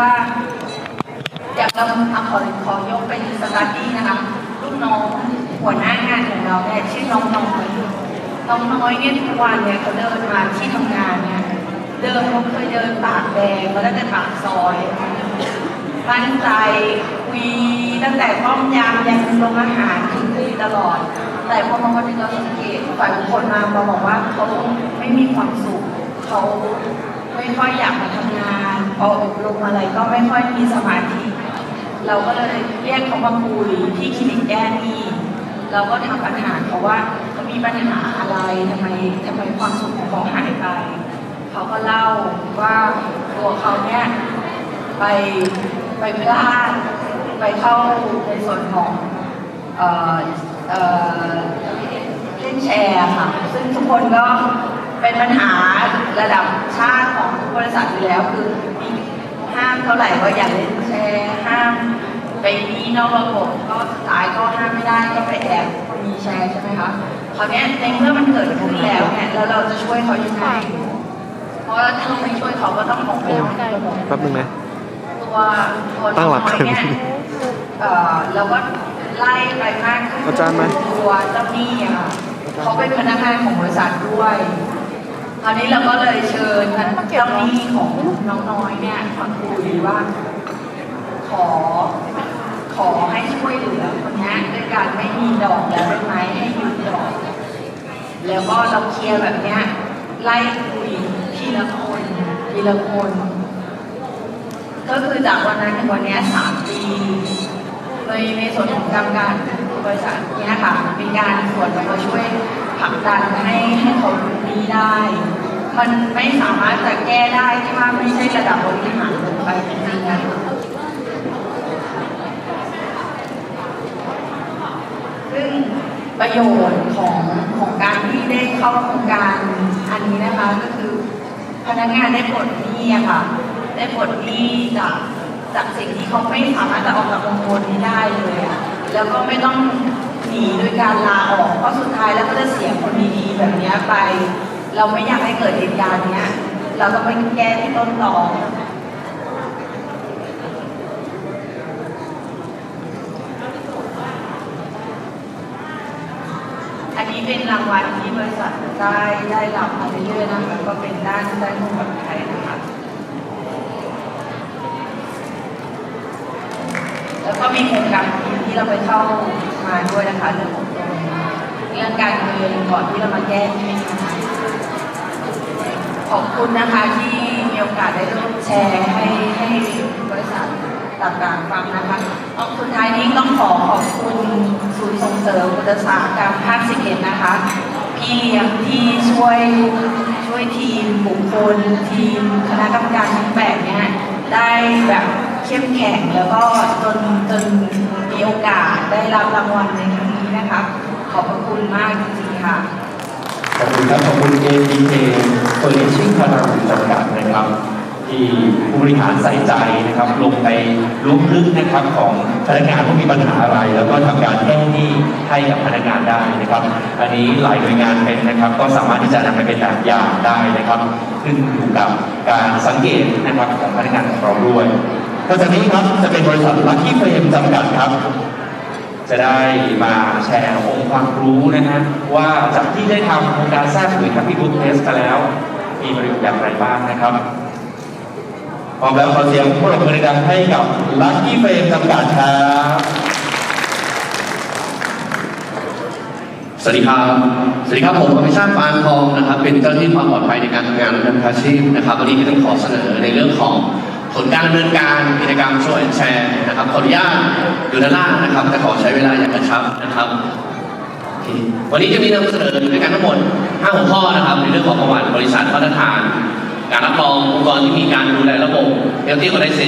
ว่าอยากเราทำขอขอยกเป็นสตาร์ดี้นะคะลูกน้องหัวหน้างานของเราเนี่ยชื่อน้องน้อยน้องน้อยเนี่ยทุกวันเนี่ยเขาเดินมาที่ทำงานเนี่ยเดิมเขาเคยเดินปากแดงมาตั้งแต่ปากซอยตั้งใจคุยตั้งแต่ป้อมยามยันโรงอาหารคุยตลอด แต่พอมาวันนึงเราสังเกตฝ่ายคคลมามาบอกว่าเขาไม่มีความสุขเขา ไม่ค่อยอยากมาทำงาน พออบรมอะไรก็ไม่ค่อยมีสมาธิ เราก็เลยเรียกเขามาคุยที่คลินิกแก้หนี้เราก็ทำปัญหาเขาว่าเขามีปัญหาอะไรทำไมทำไมความสุขของเขาหายไป เขาก็เล่าว่าตัวเขาเนี่ยไปไปพลาดไปเข้าในส่วนของเออเอ่อเล่นแชร์ค่ะ ซึ่งทุกคนก็ เป็นปัญหาระดับชาติของทุกบริษัทอยู่แล้วคือมีห้ามเท่าไหร่ก็อย่าเล่นแชร์ห้ามไปนี้นอกระบบก็สุดท้ายก็ห้ามไม่ได้ก็ไปแอบมีแชร์ใช่ไหมคะคราวเนี้ยในเมื่อมันเกิดขึ้นแล้วเนี่ยแล้วเราจะช่วยเขายังไงเพราะว่าถ้าเราไม่ช่วยเขาก็ต้องออกไปนอกระบบแป๊บนึงนะตัวตัวตั้งหลักน้อยเนี่ยเอ่อเราก็ไล่ไปมากขึ้นอาจารย์ไหมตัวเจ้าหนี้อะค่ะเขาเป็นพนักงานของบริษัทด้วย คราวนี้เราก็เลยเชิญท่านเจ้าหนี้ของน้องน้อยเนี่ยมาคุยว่า ขอ ขอให้ช่วยเหลือคนนี้ด้วยการไม่มีดอกแล้วได้ไหมให้หยุดดอก แล้วก็เราเคลียร์แบบเนี้ยไล่คุยทีละคนทีละคน ก็คือจากวันนั้นถึงวันนี้สามปีในในส่วนของกรรมการ บริษัทเนี้ยค่ะมีการส่วนมาช่วยผลักดันให้ให้เขาดูดีได้ มันไม่สามารถจะแก้ได้ถ้าไม่ใช่ระดับบริหารลงไปจริงๆนะคะซึ่งประโยชน์ของของการที่ได้เข้าโครงการอันนี้นะคะก็คือพนักงานได้ปลดหนี้ค่ะ ได้ปลดหนี้จากจากสิ่งที่เขาไม่สามารถจะออกจากองค์กรนี้ได้เลยอะ แล้วก็ไม่ต้องหนีโดยการลาออก เพราะสุดท้ายแล้วก็จะเสียคนดีๆแบบนี้ไป เราไม่อยากให้เกิดเหตุการณ์เนี้ย เราต้องไปแก้ที่ต้นตออันนี้เป็นรางวัลที่บริษัทได้ได้รับมาเรื่อยๆนะคะก็เป็นด้านด้านความปลอดภัยนะคะแล้วก็มีโครงการ ที่เราไปเข้ามาด้วยนะคะเรื่องของตรงเรื่องการเงินก่อนที่เรามาแก้ที่ขอบคุณนะคะที่มีโอกาสได้ร่วมแชร์ให้ให้บริษัทต่างๆฟังนะคะเอาสุดท้ายนี้ต้องขอขอบคุณศูนย์ส่งเสริมอุตสาหกรรมภาคสิบเอ็ดนะคะพี่เลี้ยงที่ช่วยช่วยทีมบุคคลทีมคณะกรรมการทั้งแปดเนี่ยได้แบบ เข้มแข็งแล้วก็จนจนมีโอกาสได้รับรางวัลในครั้งนี้นะคะ ขอบพระคุณมากจริงๆค่ะ ขอบคุณครับขอบคุณ APK Solution พลังจำกัดนะครับ ที่ผู้บริหารใส่ใจนะครับ ลงไปลุ่มลึกนะครับของพนักงานว่ามีปัญหาอะไร แล้วก็ทำการแก้หนี้ให้กับพนักงานได้นะครับ อันนี้หลายหน่วยงานเป็นนะครับ ก็สามารถที่จะนำไปเป็นแบบอย่างได้นะครับ ขึ้นอยู่กับการสังเกตนะครับของพนักงานของเราด้วย นอกจากนี้ครับจะเป็นบริษัท Lucky Frame จำกัดครับ จะได้มาแชร์องค์ความรู้นะฮะว่าจากที่ได้ทำโครงการสร้างปุ๋ยครับพี่บุ๊คเทสกันแล้ว มีประโยชน์อย่างไรบ้างนะครับพร้อมแล้วขอเสียงปรบมือดังให้กับ Lucky Frame จำกัดครับสวัสดีครับ สวัสดีครับผมอภิชาติปานทองนะครับ เป็นเจ้าหน้าที่ความปลอดภัยในการทำงานเป็นอาชีพนะครับ วันนี้ก็ต้องขอเสนอในเรื่องของ ผลการดำเนินการกิจกรรมช่วยแชร์นะครับขออนุญาตอยู่ด้านล่างนะครับแต่ขอใช้เวลาอย่างกระชับนะครับ วันนี้จะมีนำเสนอด้วยกันทั้งหมด 5 หัวข้อนะครับ ในเรื่องของประวัติบริษัทมาตรฐาน การรับรององค์กรที่มีการดูแลระบบเอลตี้คอนเซ